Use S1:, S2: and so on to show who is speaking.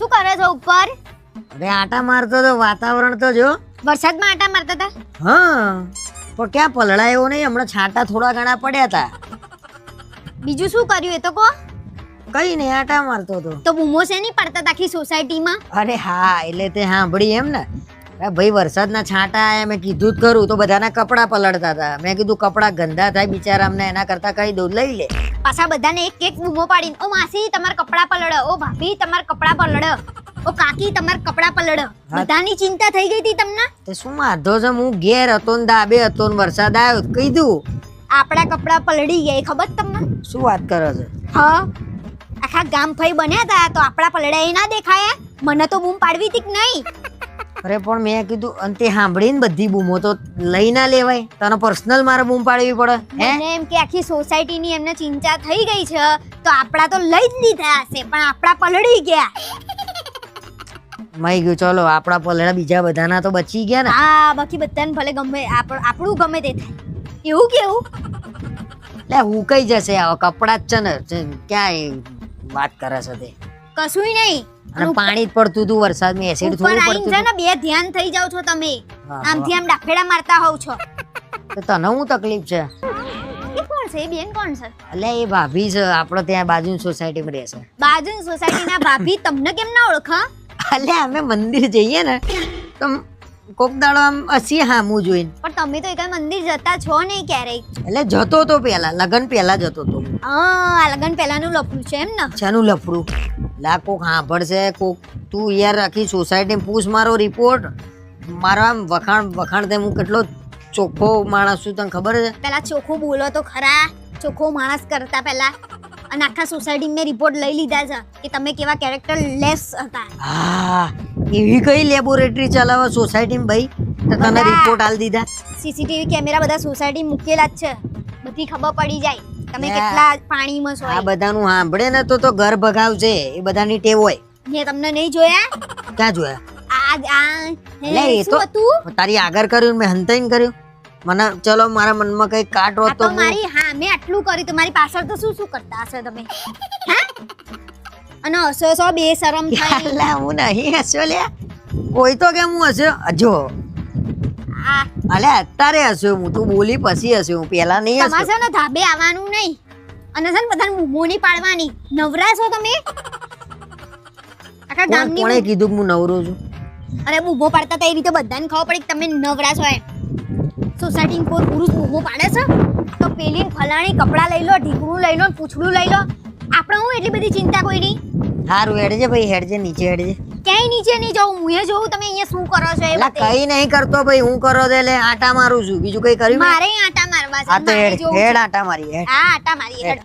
S1: શું કરે છો ઉપર?
S2: અરે આટા મારતો તો વાતાવરણ તો જો.
S1: વરસાદમાં આટા મારતા હતા?
S2: હા. પણ ક્યાં પલળાયો નહીં હમણાં છાંટા થોડા ઘણા પડ્યા હતા
S1: બીજું શું કર્યું એ તો કહો?
S2: કઈ નહીં આટા મારતો હતો.
S1: તો બૂમો છે નહીં પડતા આખી સોસાયટીમાં?
S2: અરે હા એટલે તે સાંભળી એમ ને. ભાઈ વરસાદના છાંટા આયા મેં કીધું જ કરું તો બધાના કપડાં પલળતા હતા. મેં કીધું કપડાં ગંદા થાય બિચારા અમને એના કરતાં કહી દઉં લઈ લે.
S1: પાછા બધાને એક એક બૂમો પાડીને ઓ માસી તમાર કપડા પલળ ઓ ભાભી તમાર કપડા પલળ ઓ કાકી તમાર કપડા પલળ. બધાની ચિંતા થઈ ગઈ હતી તમને?
S2: તે શું વાંધો છે? હું ઘેર હતો ને દાબે હતો ને વરસાદ આવ્યો કીધું.
S1: આપણા કપડા પલળી ગયા એ ખબર તમને?
S2: શું વાત કરો છો?
S1: હા. આખા ગામ ફઈ બન્યા હતા તો આપણા પલળ્યા એ ના દેખાયા? મને તો બૂમ પાડવી હતી કે નહીં?
S2: અરે પણ મેં કીધું અંતે સાંભળીને બધી બૂમો તો લઈ ના લેવાય. તને પર્સનલ મારે બૂમ પાડવી પડે હે?
S1: મને એમ કે આખી સોસાયટીની એમને ચિંતા થઈ ગઈ છે તો આપણા તો લઈ જ લીધા હશે પણ આપણા પલળી ગયા.
S2: મઈ ગયું ચલો આપણા પલડા બીજા બધાના તો બચી ગયા ને.
S1: આ બાકી બધાને ભલે ગમે આપણું ગમે તે થાય. એવું કેવું
S2: લે હું કઈ જશે? આ કપડા જ છે ને ક્યાંય ક્યાં વાત કરે છે તે.
S1: કશુંય નહીં.
S2: અને પાણી જ પડતું હતું વરસાદમાં એસિડ થોડું પડતું
S1: હતું. બે ધ્યાન થઈ જાવ છો તમે. આમથી આમ ડાફેડા મારતા હોવ છો.
S2: તો તને હું તકલીફ છે?
S1: એ કોણ છે? એ બેન કોણ છે?
S2: એટલે એ ભાભી છે આપડે ત્યાં બાજુની સોસાયટીમાં રહે છે.
S1: બાજુની સોસાયટીના ભાભી તમને કેમ ના ઓળખા?
S2: એટલે અમે મંદિર જઈએ ને તો કોક દાડો આમ હસી હામું જોઈને.
S1: પણ તમે તો એક મંદિર જતા છો નહીં ક્યારેય.
S2: એટલે જતો તો પેલા લગન પહેલા જતો તો.
S1: આ લગન પહેલાનું લફડું છે એમ ને.
S2: શાનું લફડું? લા કોક સાંભળશે કોક તું યાર આખી સોસાયટી પૂછ મારો રિપોર્ટ મારો આમ વખાણ વખાણ તે હું કેટલો ચોખ્ખો માણસ છું તને ખબર છે?
S1: પેલા ચોખ્ખું બોલો તો ખરા. ચોખ્ખો માણસ કરતા પહેલા. અને આખા સોસાયટી મેં રિપોર્ટ લઈ લીધા છે કે તમે કેવા કેરેક્ટર લેસ હતા.
S2: હા એવી કઈ લેબોરેટરી ચલાવે સોસાયટીમાં ભાઈ? તો તને
S1: બધા.
S2: રિપોર્ટ આલ દીધા.
S1: સીસીટીવી કેમેરા બધા સોસાયટી મૂકેલા જ છે. બધી ખબર પડી જાય. તમે
S2: લે.
S1: કેટલા પાણીમાં છો
S2: આ બધાનું સાંભળે ને તો તો ઘર ભગાવશે એ બધાની ટેવ હોય.
S1: મેં તમને નહીં જોયા?
S2: ક્યાં જોયા?
S1: આ આ
S2: લે,
S1: હે, શું
S2: તારી આગળ કર્યું ને મેં હંતાઈને કર્યું. મને ચલો મારા મનમાં કઈ કાટ
S1: આ
S2: હોત
S1: તો
S2: તો હું-
S1: મારી હા મેં આટલું કર્યું. તો મારી પાછળ તો શું શું કરતા હશે તમે? હે? અને હસો હસો બે શરમ થાય.
S2: અલા, હું નહીં હસ્યો લે. કોઈ તો કેમ હું હસ્યો? જો. અલે અત્યારે હસ્યો હું. તું બોલી પછી હસ્યો હું. પેલા નહીં હસ્યો.
S1: ને ધાબે આવવાનું નહીં. અને છે ને બધાને બૂમો પાડવાની. નવરા છો તમે? આખા ગામની
S2: કોણે કીધું હું નવરો છું?
S1: અરે બૂમો પાડતા તો એ રીતે બધાને ખબર પડી કે તમે નવરા છો એમ. સોસાયટી કોઈ પુરુષ બૂમો પાડે છે? તો પેલી ફલાણી કપડાં લઈ લો ઢીકણું લઈ લો પૂછડું લઈ લો. આપણે હું એટલી બધી ચિંતા કોઈ નહીં
S2: સારું હેડજે ભાઈ હેડજે નીચે હેડજે.
S1: ક્યાંય નીચે નહીં જવું હું એ જોઉં તમે અહીંયા શું કરો છો એ
S2: એટલે
S1: બતાવી.
S2: કઈ નહીં કરતો ભાઈ હું કરો દે એટલે આટા મારું છું. બીજું કઈ કર્યું
S1: મારે આટા મારવા છે
S2: હા તો હેડ હેડ આટા મારી હેડ.
S1: હા આટા મારી હેડ.